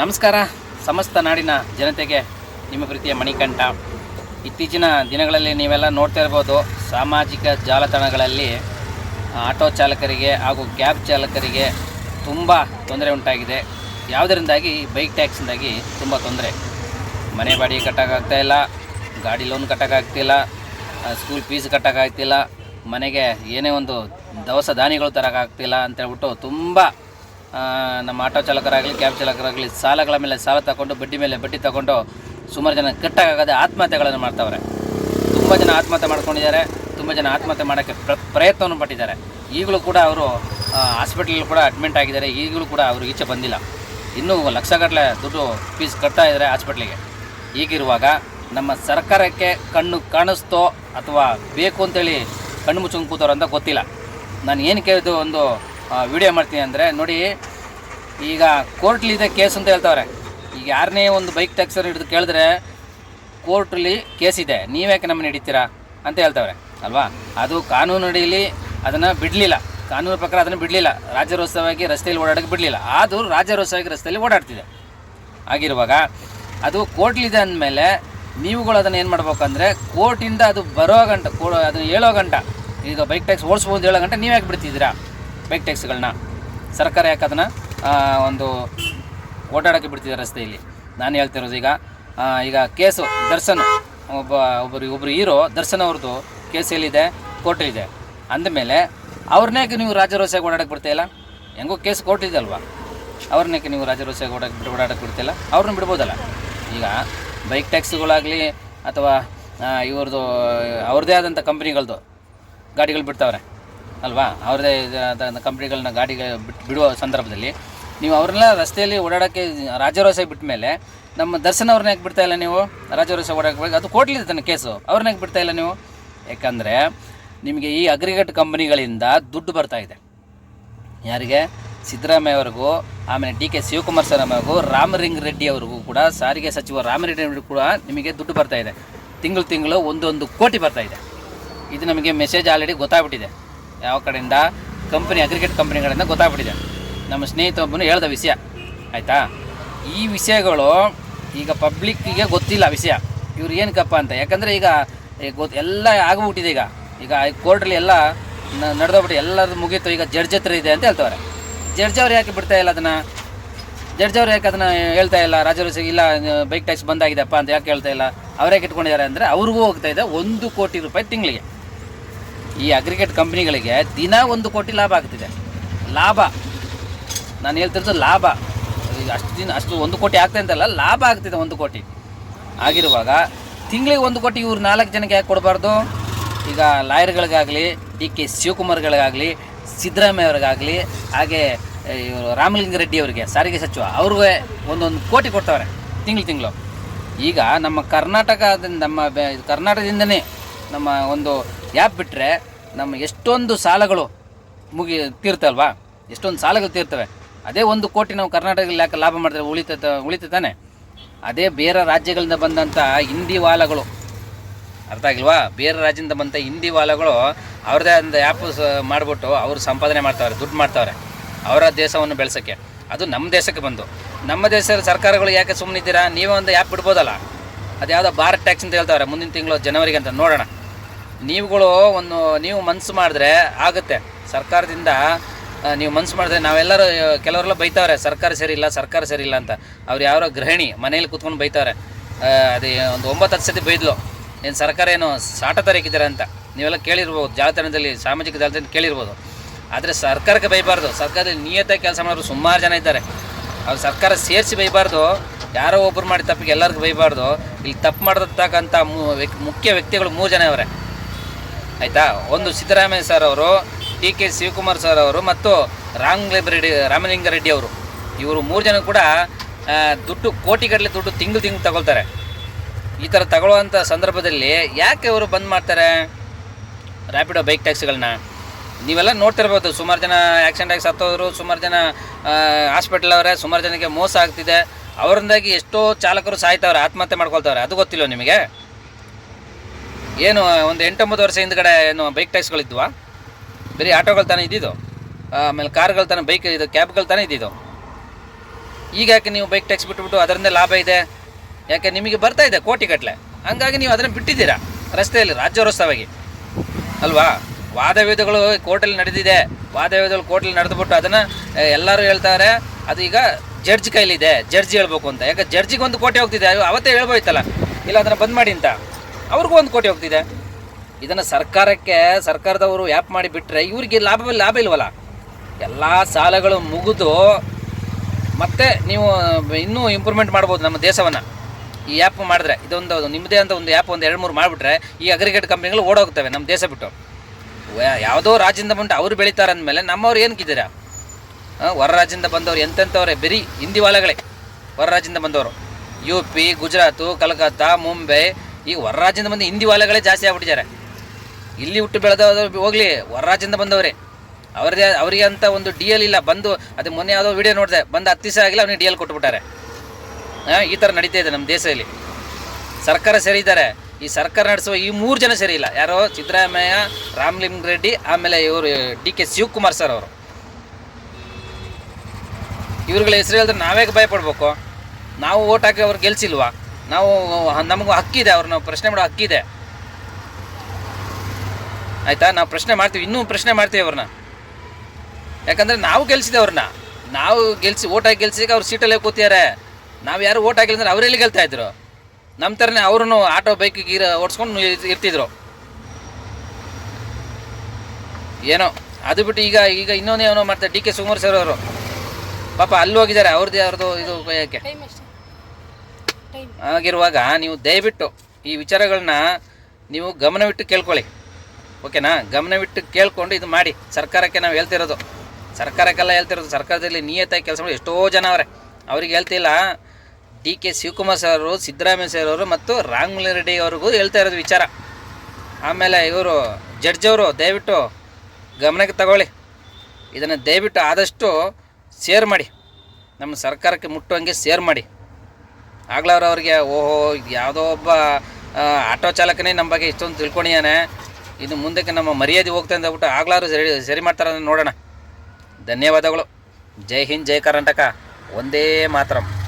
ನಮಸ್ಕಾರ. ಸಮಸ್ತ ನಾಡಿನ ಜನತೆಗೆ ನಿಮ್ಮ ಪ್ರೀತಿಯ ಮಣಿಕಂಠ. ಇತ್ತೀಚಿನ ದಿನಗಳಲ್ಲಿ ನೀವೆಲ್ಲ ನೋಡ್ತಾ ಇರ್ಬೋದು, ಸಾಮಾಜಿಕ ಜಾಲತಾಣಗಳಲ್ಲಿ, ಆಟೋ ಚಾಲಕರಿಗೆ ಹಾಗೂ ಕ್ಯಾಬ್ ಚಾಲಕರಿಗೆ ತುಂಬ ತೊಂದರೆ ಉಂಟಾಗಿದೆ. ಯಾವುದರಿಂದಾಗಿ? ಬೈಕ್ ಟ್ಯಾಕ್ಸಿಂದಾಗಿ ತುಂಬ ತೊಂದರೆ. ಮನೆ ಬಾಡಿಗೆ ಕಟ್ಟೋಕ್ಕಾಗ್ತಾ ಇಲ್ಲ, ಗಾಡಿ ಲೋನ್ ಕಟ್ಟೋಕ್ಕಾಗ್ತಿಲ್ಲ ಸ್ಕೂಲ್ ಫೀಸ್ ಕಟ್ಟೋಕ್ಕಾಗ್ತಿಲ್ಲ ಮನೆಗೆ ಏನೇ ಒಂದು ದವಸ ಧಾನ್ಯಗಳು ತರೋಕ್ಕಾಗ್ತಿಲ್ಲ ಅಂತೇಳ್ಬಿಟ್ಟು ತುಂಬ ನಮ್ಮ ಆಟೋ ಚಾಲಕರಾಗಲಿ, ಕ್ಯಾಬ್ ಚಾಲಕರಾಗಲಿ ಸಾಲಗಳ ಮೇಲೆ ಸಾಲ ತಗೊಂಡು, ಬಡ್ಡಿ ಮೇಲೆ ಬಡ್ಡಿ ತಗೊಂಡು ಸುಮಾರು ಜನ ಕಟ್ಟಾಗದೆ ಆತ್ಮಹತ್ಯೆಗಳನ್ನು ಮಾಡ್ತಾವ್ರೆ. ತುಂಬ ಜನ ಆತ್ಮಹತ್ಯೆ ಮಾಡ್ಕೊಂಡಿದ್ದಾರೆ, ತುಂಬ ಜನ ಆತ್ಮಹತ್ಯೆ ಮಾಡೋಕ್ಕೆ ಪ್ರ, ಪ್ರಯತ್ನವನ್ನು ಪಟ್ಟಿದ್ದಾರೆ. ಈಗಲೂ ಕೂಡ ಅವರು ಹಾಸ್ಪಿಟ್ಲಲ್ಲಿ ಕೂಡ ಅಡ್ಮಿಂಟ್ ಆಗಿದ್ದಾರೆ, ಈಗಲೂ ಕೂಡ ಅವರು ಈಚೆ ಬಂದಿಲ್ಲ. ಇನ್ನೂ ಲಕ್ಷಗಟ್ಟಲೆ ದುಡ್ಡು ಫೀಸ್ ಕಟ್ತಾ ಇದ್ದಾರೆ ಹಾಸ್ಪಿಟ್ಲಿಗೆ. ಈಗಿರುವಾಗ ನಮ್ಮ ಸರ್ಕಾರಕ್ಕೆ ಕಣ್ಣು ಕಾಣಿಸ್ತೋ ಅಥವಾ ಬೇಕು ಅಂತೇಳಿ ಕಣ್ಣು ಮುಚ್ಚಂಗೆ ಕೂತವ್ರು ಅಂತ ಗೊತ್ತಿಲ್ಲ. ನಾನು ಏನು ಕೇಳಿದ್ದು ಒಂದು ವಿಡಿಯೋ ಮಾಡ್ತೀನಿ ಅಂದರೆ ನೋಡಿ ಈಗ ಕೋರ್ಟ್ಲಿದೆ ಕೇಸ್ ಅಂತ ಹೇಳ್ತಾವ್ರೆ. ಈಗ ಯಾರನ್ನೇ ಒಂದು ಬೈಕ್ ಟ್ಯಾಕ್ಸರ್ ಹಿಡಿದು ಕೇಳಿದ್ರೆ ಕೋರ್ಟಲ್ಲಿ ಕೇಸ್ ಇದೆ. ನೀವ್ಯಾಕೆ ನಮ್ಮನ್ನ ಹಿಡಿತೀರಾ ಅಂತ ಹೇಳ್ತಾವ್ರೆ, ಅಲ್ವಾ? ಅದು ಕಾನೂನು ಅಡಿಯಲ್ಲಿ ಅದನ್ನು ಬಿಡಲಿಲ್ಲ. ಕಾನೂನು ಪ್ರಕಾರ ಅದನ್ನು ಬಿಡಲಿಲ್ಲ. ರಾಜ್ಯರೋತ್ಸವವಾಗಿ ರಸ್ತೆಯಲ್ಲಿ ಓಡಾಡೋಕ್ಕೆ ಬಿಡಲಿಲ್ಲ. ಅದು ರಾಜ್ಯರೋತ್ಸವವಾಗಿ ರಸ್ತೆಯಲ್ಲಿ ಓಡಾಡ್ತಿದೆ. ಆಗಿರುವಾಗ ಅದು ಕೋರ್ಟ್ಲಿದೆ ಅಂದಮೇಲೆ ನೀವುಗಳು ಅದನ್ನು ಏನು ಮಾಡ್ಬೇಕಂದ್ರೆ ಕೋರ್ಟಿಂದ ಅದು ಬರೋ ಗಂಟ, ಕೋ ಅದನ್ನು ಹೇಳೋ ಗಂಟ ಈಗ ಬೈಕ್ ಟ್ಯಾಕ್ಸ್ ಓಡಿಸ್ಬೋದು ಹೇಳೋ ಗಂಟ ನೀವು ಯಾಕೆ ಬಿಡ್ತಿದ್ದೀರಾ ಬೈಕ್ ಟ್ಯಾಕ್ಸ್ಗಳನ್ನ? ಸರ್ಕಾರ ಯಾಕೆ ಅದನ್ನು ಒಂದು ಓಡಾಡೋಕ್ಕೆ ಬಿಡ್ತಿದ್ದಾರೆ ರಸ್ತೆಯಲ್ಲಿ. ನಾನು ಹೇಳ್ತಿರೋದು ಈಗ ಈಗ ಕೇಸು, ದರ್ಶನ್, ಒಬ್ಬ, ಒಬ್ಬರು ಒಬ್ಬರು ಹೀರೋ, ದರ್ಶನ್ ಅವ್ರದ್ದು ಕೇಸ್ ಎಲ್ಲಿದೆ ಕೋರ್ಟಲ್ಲಿದೆ. ಅಂದಮೇಲೆ ಅವ್ರನ್ನೇಕೆ ನೀವು ರಾಜರೋಸೆಗೆ ಓಡಾಡಕ್ಕೆ ಬಿಡ್ತಾಯಿಲ್ಲ ಹೆಂಗೋ ಕೇಸ್ ಕೋರ್ಟ್ ಇದೆ ಅಲ್ವಾ ಅವ್ರನ್ನೇಕೆ ನೀವು ರಾಜರೋಸೆಗೆ ಓಡಾಡಕ್ಕೆ ಬಿಟ್ಟು ಓಡಾಡಕ್ಕೆ ಬಿಡ್ತಿಲ್ಲ ಅವ್ರನ್ನ ಬಿಡ್ಬೋದಲ್ಲ? ಈಗ ಬೈಕ್ ಟ್ಯಾಕ್ಸಿಗಳಾಗಲಿ ಅಥವಾ ಇವ್ರದ್ದು, ಅವ್ರದ್ದೇ ಆದಂಥ ಕಂಪ್ನಿಗಳದ್ದು ಗಾಡಿಗಳು ಬಿಡ್ತಾವ್ರೆ, ಅಲ್ವಾ? ಅವ್ರದ್ದೇ ಆದ ಕಂಪ್ನಿಗಳನ್ನ ಗಾಡಿಗೆ ಬಿಟ್ಟು ಬಿಡುವ ಸಂದರ್ಭದಲ್ಲಿ ನೀವು ಅವ್ರನ್ನೆಲ್ಲ ರಸ್ತೆಯಲ್ಲಿ ಓಡಾಡೋಕ್ಕೆ ರಾಜರೋಸೆ ಬಿಟ್ಟ ಮೇಲೆ ನಮ್ಮ ದರ್ಶನ ಅವ್ರನ್ನ ಯಾಕೆ ಬಿಡ್ತಾ ಇಲ್ಲ ನೀವು? ರಾಜರೋಸೆ ಓಡಾಡಕ್ಕೆ ಅದು ಕೋರ್ಟ್ಲಿದೆ ತನ್ನ ಕೇಸು ಅವ್ರನ್ನ ಯಾಕೆ ಬಿಡ್ತಾ ಇಲ್ಲ ನೀವು? ಯಾಕಂದರೆ ನಿಮಗೆ ಈ ಅಗ್ರಿಗೇಟ್ ಕಂಪನಿಗಳಿಂದ ದುಡ್ಡು ಬರ್ತಾ ಇದೆ. ಯಾರಿಗೆ? ಸಿದ್ದರಾಮಯ್ಯ ಅವ್ರಿಗೂ ಆಮೇಲೆ D K Shivakumar sir Ramalinga Reddy ಅವ್ರಿಗೂ ಕೂಡ, ಸಾರಿಗೆ ಸಚಿವ ರಾಮರೆಡ್ಡಿ ಕೂಡ ನಿಮಗೆ ದುಡ್ಡು ಬರ್ತಾ ಇದೆ. ತಿಂಗಳು ತಿಂಗಳು ಒಂದೊಂದು ಕೋಟಿ ಬರ್ತಾ ಇದೆ. ಇದು ನಮಗೆ ಮೆಸೇಜ್ ಆಲ್ರೆಡಿ ಗೊತ್ತಾಗ್ಬಿಟ್ಟಿದೆ. ಯಾವ ಕಡೆಯಿಂದ? ಕಂಪನಿ, ಅಗ್ರಿಗೇಟ್ ಕಂಪನಿಗಳಿಂದ ಗೊತ್ತಾಗ್ಬಿಟ್ಟಿದೆ. ನಮ್ಮ ಸ್ನೇಹಿತ ಒಬ್ಬನು ಹೇಳ್ದ ವಿಷಯ. ಆಯಿತಾ? ಈ ವಿಷಯಗಳು ಈಗ ಪಬ್ಲಿಕ್ಕಿಗೆ ಗೊತ್ತಿಲ್ಲ ವಿಷಯ. ಇವ್ರು ಏನಕ್ಕಪ್ಪ ಅಂತ. ಯಾಕಂದರೆ ಈಗ ಗೊತ್ತು ಎಲ್ಲ ಆಗ್ಬಿಟ್ಟಿದೆ ಈಗ. ಈಗ ಕೋರ್ಟಲ್ಲಿ ಎಲ್ಲ ನಡೆದೋಗ್ಬಿಟ್ಟು ಎಲ್ಲರದ್ದು ಮುಗೀತು. ಈಗ ಜಡ್ಜ್ ಹತ್ರ ಇದೆ ಅಂತ ಹೇಳ್ತವ್ರೆ. ಜಡ್ಜ್ ಅವ್ರು ಯಾಕೆ ಬಿಡ್ತಾ ಇಲ್ಲ ಅದನ್ನು? ಜಡ್ಜ್ ಅವ್ರು ಯಾಕೆ ಅದನ್ನು ಹೇಳ್ತಾ ಇಲ್ಲ? ರಾಜರು ಇಲ್ಲ ಬೈಕ್ ಟ್ಯಾಕ್ಸ್ ಬಂದಾಗಿದೆಪ್ಪ ಅಂತ ಯಾಕೆ ಹೇಳ್ತಾ ಇಲ್ಲ? ಅವರೇ ಇಟ್ಕೊಂಡಿದ್ದಾರೆ ಅಂದರೆ ಅವ್ರಿಗೂ ಹೋಗ್ತಾ ಇದೆ ಒಂದು ಕೋಟಿ ರೂಪಾಯಿ ತಿಂಗಳಿಗೆ. ಈ ಅಗ್ರಿಗೇಟ್ ಕಂಪ್ನಿಗಳಿಗೆ ದಿನ ಒಂದು ಕೋಟಿ ಲಾಭ ಆಗ್ತಿದೆ. ಲಾಭ. ನಾನು ಹೇಳ್ತಿರೋದು ಲಾಭ. ಅಷ್ಟು ದಿನ ಅಷ್ಟು ಒಂದು ಕೋಟಿ ಆಗ್ತದೆ ಅಂತಲ್ಲ, ಲಾಭ ಆಗ್ತಿದೆ ಒಂದು ಕೋಟಿ. ಆಗಿರುವಾಗ ತಿಂಗಳಿಗೆ ಒಂದು ಕೋಟಿ ಇವ್ರು ನಾಲ್ಕು ಜನಕ್ಕೆ ಯಾಕೆ ಕೊಡಬಾರ್ದು? ಈಗ ಲಾಯರ್ಗಳಿಗಾಗಲಿ, ಡಿ ಕೆ ಶಿವಕುಮಾರ್ಗಳಿಗಾಗಲಿ, ಸಿದ್ದರಾಮಯ್ಯ ಅವ್ರಿಗಾಗಲಿ, ಹಾಗೆ ಇವರು ರಾಮಲಿಂಗ ರೆಡ್ಡಿ ಅವರಿಗೆ, ಸಾರಿಗೆ ಸಚಿವ, ಅವ್ರಿಗೆ ಒಂದೊಂದು ಕೋಟಿ ಕೊಡ್ತಾವ್ರೆ, ತಿಂಗಳು ತಿಂಗಳು. ಈಗ ನಮ್ಮ ಕರ್ನಾಟಕದಿಂದ, ನಮ್ಮ ಕರ್ನಾಟಕದಿಂದನೇ ನಮ್ಮ ಒಂದು ಆ್ಯಪ್ ಬಿಟ್ಟರೆ ನಮ್ಮ ಎಷ್ಟೊಂದು ಸಾಲಗಳು ಮುಗಿ, ತೀರ್ತಲ್ವಾ? ಎಷ್ಟೊಂದು ಸಾಲಗಳು ತೀರ್ತವೆ. ಅದೇ ಒಂದು ಕೋಟಿ ನಾವು ಕರ್ನಾಟಕದಲ್ಲಿ ಯಾಕೆ ಲಾಭ ಮಾಡಿದ್ರೆ ಉಳಿತ ಉಳಿತ ತಾನೆ? ಅದೇ ಬೇರೆ ರಾಜ್ಯಗಳಿಂದ ಬಂದಂಥ ಹಿಂದಿ ವಾಲಗಳು. ಅರ್ಥ ಆಗಿಲ್ವಾ? ಬೇರೆ ರಾಜ್ಯದಿಂದ ಬಂದ ಹಿಂದಿ ವಾಲಗಳು ಅವ್ರದ್ದೇ ಒಂದು ಆ್ಯಪ್ ಮಾಡಿಬಿಟ್ಟು ಅವರು ಸಂಪಾದನೆ ಮಾಡ್ತಾವ್ರೆ, ದುಡ್ಡು ಮಾಡ್ತಾವ್ರೆ. ಅವರ ದೇಶವನ್ನು ಬೆಳೆಸೋಕ್ಕೆ. ಅದು ನಮ್ಮ ದೇಶಕ್ಕೆ ಬಂದು. ನಮ್ಮ ದೇಶದ ಸರ್ಕಾರಗಳು ಯಾಕೆ ಸುಮ್ಮನಿದ್ದೀರಾ ನೀವೇ ಒಂದು ಆ್ಯಪ್ ಬಿಡ್ಬೋದಲ್ಲ? ಅದು ಯಾವುದೋ ಭಾರತ್ ಟ್ಯಾಕ್ಸ್ ಅಂತ ಹೇಳ್ತಾವ್ರೆ, ಮುಂದಿನ ತಿಂಗಳು ಜನವರಿಗೆ ಅಂತ ನೋಡೋಣ. ನೀವುಗಳು ಒಂದು, ನೀವು ಮನಸ್ಸು ಮಾಡಿದ್ರೆ ಆಗುತ್ತೆ. ಸರ್ಕಾರದಿಂದ ನೀವು ಮನ್ಸು ಮಾಡಿದ್ರೆ ನಾವೆಲ್ಲರೂ ಕೆಲವರೆಲ್ಲ ಬೈತಾವ್ರೆ, ಸರ್ಕಾರ ಸರಿ ಇಲ್ಲ, ಸರ್ಕಾರ ಸರಿ ಇಲ್ಲ ಅಂತ. ಅವ್ರು ಯಾರೋ ಗೃಹಿಣಿ, ಮನೇಲಿ ಕೂತ್ಕೊಂಡು ಬೈತಾವ್ರೆ. ಅದೇ ಒಂದು ಒಂಬತ್ತು ಹತ್ತು ಸತಿ ಬೈದ್ಲು. ಏನು ಸರ್ಕಾರ ಏನು ಸಾಟ ತರಕಿದ್ದಾರೆ ಅಂತ. ನೀವೆಲ್ಲ ಕೇಳಿರ್ಬೋದು, ಜಾಲತಾಣದಲ್ಲಿ, ಸಾಮಾಜಿಕ ಜಾಲತಾಣ ಕೇಳಿರ್ಬೋದು. ಆದರೆ ಸರ್ಕಾರಕ್ಕೆ ಬೈಬಾರ್ದು. ಸರ್ಕಾರದಲ್ಲಿ ನಿಯತ ಕೆಲಸ ಮಾಡೋರು ಸುಮಾರು ಜನ ಇದ್ದಾರೆ. ಅವ್ರು ಸರ್ಕಾರ ಸೇರಿಸಿ ಬೈಬಾರ್ದು. ಯಾರೋ ಒಬ್ಬರು ಮಾಡಿ ತಪ್ಪಿಗೆ ಎಲ್ಲರಿಗೂ ಬೈಬಾರ್ದು. ಇಲ್ಲಿ ತಪ್ಪು ಮಾಡಿರ್ತಕ್ಕಂಥ ಮುಖ್ಯ ವ್ಯಕ್ತಿಗಳು ಮೂರು ಜನ ಅವರೇ ಆಯಿತಾ? ಒಂದು ಸಿದ್ದರಾಮಯ್ಯ ಸರ್ ಅವರು ಡಿ ಕೆ ಶಿವಕುಮಾರ್ ಸರ್ ಅವರು ಮತ್ತು ರಾಮಲಿಂಗ ರೆಡ್ಡಿ ರಾಮಲಿಂಗ ರೆಡ್ಡಿ ಅವರು. ಇವರು ಮೂರು ಜನ ಕೂಡ ದುಡ್ಡು, ಕೋಟಿಗಟ್ಟಲೆ ದುಡ್ಡು ತಿಂಗಳು ತಿಂಗಳು ತಗೊಳ್ತಾರೆ. ಈ ಥರ ತಗೊಳ್ಳುವಂಥ ಸಂದರ್ಭದಲ್ಲಿ ಯಾಕೆ ಇವರು ಬಂದ್ ಮಾಡ್ತಾರೆ? ರ್ಯಾಪಿಡೋ ಬೈಕ್ ಟ್ಯಾಕ್ಸಿಗಳನ್ನ ನೀವೆಲ್ಲ ನೋಡ್ತಿರ್ಬೋದು, ಸುಮಾರು ಜನ ಆ್ಯಕ್ಸಿಡೆಂಟ್ ಆಗಿ ಸತ್ತೋದ್ರು, ಸುಮಾರು ಜನ ಹಾಸ್ಪಿಟಲ್ ಅವರೇ, ಸುಮಾರು ಜನಕ್ಕೆ ಮೋಸ ಆಗ್ತಿದೆ. ಅವರಿಂದಾಗಿ ಎಷ್ಟೋ ಚಾಲಕರು ಸಾಯ್ತವ್ರೆ, ಆತ್ಮಹತ್ಯೆ ಮಾಡ್ಕೊಳ್ತವ್ರೆ, ಅದು ಗೊತ್ತಿಲ್ಲ ನಿಮಗೆ? ಏನು, ಒಂದು ಎಂಟೊಂಬತ್ತು ವರ್ಷ ಹಿಂದ್ಗಡೆ, ಏನು ಬೈಕ್ ಟ್ಯಾಕ್ಸ್ಗಳಿದ್ವಾ ಬರೀ ಆಟೋಗಳು ತಾನೇ ಇದ್ದಿದ್ದು. ಆಮೇಲೆ ಕಾರ್ಗಳು ತಾನೇ, ಬೈಕ್ ಇದು ಕ್ಯಾಬ್ಗಳು ತಾನೇ ಇದ್ದಿದ್ದು. ಈಗ ಯಾಕೆ ನೀವು ಬೈಕ್ ಟ್ಯಾಕ್ಸ್ ಬಿಟ್ಬಿಟ್ಟು ಅದರಿಂದ ಲಾಭ ಇದೆ? ಯಾಕೆ ನಿಮಗೆ ಬರ್ತಾ ಇದೆ ಕೋಟಿ ಗಟ್ಟಲೆ ಹಂಗಾಗಿ ನೀವು ಅದನ್ನು ಬಿಟ್ಟಿದ್ದೀರಾ? ರಸ್ತೆಯಲ್ಲಿ ರಾಜ್ಯೋತ್ಸವವಾಗಿ ಅಲ್ವಾ? ವಾದವೇದಗಳು ಕೋರ್ಟಲ್ಲಿ ನಡೆದಿದೆ. ವಾದವೇದಗಳು ಕೋರ್ಟಲ್ಲಿ ನಡೆದುಬಿಟ್ಟು ಅದನ್ನು ಎಲ್ಲರೂ ಹೇಳ್ತಾರೆ. ಅದು ಈಗ ಜಡ್ಜ್ ಕೈಲಿದೆ. ಜಡ್ಜ್ ಹೇಳ್ಬೇಕು ಅಂತ. ಯಾಕೆ ಜಡ್ಜಿಗೆ ಒಂದು ಕೋಟಿ ಹೋಗ್ತಿದೆ? ಅವತ್ತೇ ಹೇಳ್ಬೋಯ್ತಲ್ಲ. ಇಲ್ಲ, ಅದನ್ನು ಬಂದ್ ಮಾಡಿ ಅಂತ. ಅವ್ರಿಗೂ ಒಂದು ಕೋಟಿ ಹೋಗ್ತಿದೆ. ಇದನ್ನು ಸರ್ಕಾರಕ್ಕೆ, ಸರ್ಕಾರದವರು ಆ್ಯಪ್ ಮಾಡಿ ಬಿಟ್ಟರೆ ಇವರಿಗೆ ಲಾಭ ಲಾಭ ಇಲ್ವಲ್ಲ? ಎಲ್ಲ ಸಾಲಗಳು ಮುಗಿದು ಮತ್ತೆ ನೀವು, ಇನ್ನೂ ಇಂಪ್ರೂವ್ಮೆಂಟ್ ಮಾಡ್ಬೋದು ನಮ್ಮ ದೇಶವನ್ನು. ಈ ಆ್ಯಪ್ ಮಾಡಿದ್ರೆ, ಇದೊಂದು ನಿಮ್ಮದೇ ಅಂತ ಒಂದು ಆ್ಯಪ್ ಒಂದು ಎರಡು ಮೂರು ಮಾಡಿಬಿಟ್ರೆ ಈ ಅಗ್ರಿಗೇಟ್ ಕಂಪ್ನಿಗಳು ಓಡೋಗ್ತವೆ ನಮ್ಮ ದೇಶ ಬಿಟ್ಟು. ಯಾವುದೋ ರಾಜ್ಯದಿಂದ ಬಂದು ಅವ್ರು ಬೆಳೀತಾರೆ ಅಂದಮೇಲೆ ನಮ್ಮವ್ರು ಏನಕ್ಕಿದ್ದೀರಾ ಹೊರ ರಾಜ್ಯದಿಂದ ಬಂದವರು ಎಂತೆಂಥವ್ರೆ? ಬರೀ ಹಿಂದಿ ವಾಲಗಳೇ. ಹೊರ ರಾಜ್ಯದಿಂದ ಬಂದವರು. ಯು ಪಿ, ಗುಜರಾತು, ಕಲ್ಕತ್ತಾ, ಮುಂಬೈ, ಈ ಹೊರ ರಾಜ್ಯದಿಂದ ಬಂದು ಹಿಂದಿ ವಾಲಗಳೇ ಜಾಸ್ತಿ ಆಗ್ಬಿಟ್ಟಿದ್ದಾರೆ. ಇಲ್ಲಿ ಹುಟ್ಟು ಬೆಳೆದವರು ಹೋಗ್ಲಿ ಹೊರ ರಾಜ್ಯದಿಂದ ಬಂದವರೇ. ಅವ್ರದೇ ಅವರಿಗೆ ಅಂತ ಒಂದು ಡಿ ಎಲ್ ಇಲ್ಲ, ಬಂದು, ಅದು ಮೊನ್ನೆ ಯಾವುದೋ ವಿಡಿಯೋ ನೋಡಿದೆ, ಬಂದು ಹತ್ತು ದಿವಸ ಆಗಿಲ್ಲ, ಅವ್ನಿಗೆ ಡಿ ಎಲ್ ಕೊಟ್ಬಿಟ್ಟಾರೆ ಈ ಥರ ನಡೀತಾ ಇದೆ ನಮ್ಮ ದೇಶದಲ್ಲಿ. ಸರ್ಕಾರ ಸರಿ ಇದ್ದಾರೆ. ಈ ಸರ್ಕಾರ ನಡೆಸುವ ಈ ಮೂರು ಜನ ಸರಿ ಇಲ್ಲ. ಯಾರೋ ಸಿದ್ದರಾಮಯ್ಯ ರಾಮಲಿಂಗ ರೆಡ್ಡಿ, ಆಮೇಲೆ ಇವರು ಡಿ ಕೆ ಶಿವಕುಮಾರ್ ಸರ್ ಅವರು. ಇವ್ರುಗಳ ಹೆಸರು ಹೇಳಿದ್ರೆ ನಾವೇ ಭಯಪಡ್ಬೇಕು. ನಾವು ಓಟ್ ಹಾಕಿ ಅವ್ರು ಗೆಲ್ಸಿಲ್ವಾ? ನಾವು, ನಮಗೂ ಹಕ್ಕಿದೆ, ಅವ್ರನ್ನ ಪ್ರಶ್ನೆ ಮಾಡೋ ಹಕ್ಕಿದೆ. ಆಯ್ತಾ? ನಾವು ಪ್ರಶ್ನೆ ಮಾಡ್ತೀವಿ ಇನ್ನೂ ಪ್ರಶ್ನೆ ಮಾಡ್ತೀವಿ ಅವ್ರನ್ನ. ಯಾಕಂದ್ರೆ ನಾವು ಗೆಲ್ಸಿದೆ ಅವ್ರನ್ನ. ನಾವು ಗೆಲ್ಸಿ ಓಟಾಗಿ ಗೆಲ್ಸಿಕ್ಕೆ ಅವ್ರು ಸೀಟಲ್ಲೇ ಕೂತಿದ್ದಾರೆ. ನಾವು ಯಾರು ಓಟ್ ಹಾಕಿಲ್ಲ ಅಂದ್ರೆ ಅವರೆಲ್ಲಿ ಗೆಲ್ತಾ ಇದ್ರು? ನಮ್ಮ ಥರನೇ ಅವ್ರೂ ಆಟೋ ಬೈಕ್ ಗೀರ ಓಡಿಸ್ಕೊಂಡು ಇರ್ತಿದ್ರು. ಏನೋ ಅದು ಬಿಟ್ಟು ಈಗ ಈಗ ಇನ್ನೊಂದೇ ಏನೋ ಮಾಡ್ತಾರೆ ಡಿ ಕೆ ಸುಮಾರ್ ಸರ್ ಅವರು. ಪಾಪ ಅಲ್ಲಿ ಹೋಗಿದ್ದಾರೆ ಅವ್ರದ್ದು ಅವ್ರದ್ದು ಇದು ಯಾಕೆ ಆಗಿರುವಾಗ ನೀವು ದಯವಿಟ್ಟು ಈ ವಿಚಾರಗಳನ್ನ ನೀವು ಗಮನವಿಟ್ಟು ಕೇಳ್ಕೊಳ್ಳಿ. ಓಕೆನಾ? ಗಮನವಿಟ್ಟು ಕೇಳ್ಕೊಂಡು ಇದು ಮಾಡಿ. ಸರ್ಕಾರಕ್ಕೆ ನಾವು ಹೇಳ್ತಿರೋದು. ಸರ್ಕಾರಕ್ಕೆಲ್ಲ ಹೇಳ್ತಿರೋದು, ಸರ್ಕಾರದಲ್ಲಿ ನಿಯತ್ತಾಗಿ ಕೆಲಸ ಮಾಡಿ. ಎಷ್ಟೋ ಜನ ಅವರೇ. ಅವ್ರಿಗೆ ಹೇಳ್ತಿಲ್ಲ ಡಿ ಕೆ ಶಿವಕುಮಾರ್ ಸರ್ ಅವರು, ಸಿದ್ದರಾಮಯ್ಯ ಸರ್ ಅವರು ಮತ್ತು ರೆಡ್ಡಿ ಅವ್ರಿಗೂ ಹೇಳ್ತಾ ಇರೋದು ವಿಚಾರ. ಆಮೇಲೆ ಇವರು ಜಡ್ಜ್ ಅವರು, ದಯವಿಟ್ಟು ಗಮನಕ್ಕೆ ತಗೊಳ್ಳಿ. ಇದನ್ನು ದಯವಿಟ್ಟು ಆದಷ್ಟು ಸೇರ್ ಮಾಡಿ. ನಮ್ಮ ಸರ್ಕಾರಕ್ಕೆ ಮುಟ್ಟುವಂಗೆ ಸೇರ್ ಮಾಡಿ. ಆಗ್ಲವ್ರು ಅವ್ರಿಗೆ, ಓಹೋ ಯಾವುದೋ ಒಬ್ಬ ಆಟೋ ಚಾಲಕನೇ ನಮ್ಮ ಬಗ್ಗೆ ಇಷ್ಟೊಂದು ತಿಳ್ಕೊಂಡಿದ್ದಾನೆ. ಇನ್ನು ಮುಂದಕ್ಕೆ ನಮ್ಮ ಮರ್ಯಾದೆ ಹೋಗ್ತಾ ಅಂತ ಹೇಳ್ಬಿಟ್ಟು ಆಗ್ಲಾರು ಸರಿ ಸರಿ ಮಾಡ್ತಾರೆ ನೋಡೋಣ. ಧನ್ಯವಾದಗಳು. ಜೈ ಹಿಂದ್, ಜೈ ಕರ್ನಾಟಕ. ಒಂದೇ ಮಾತರಂ.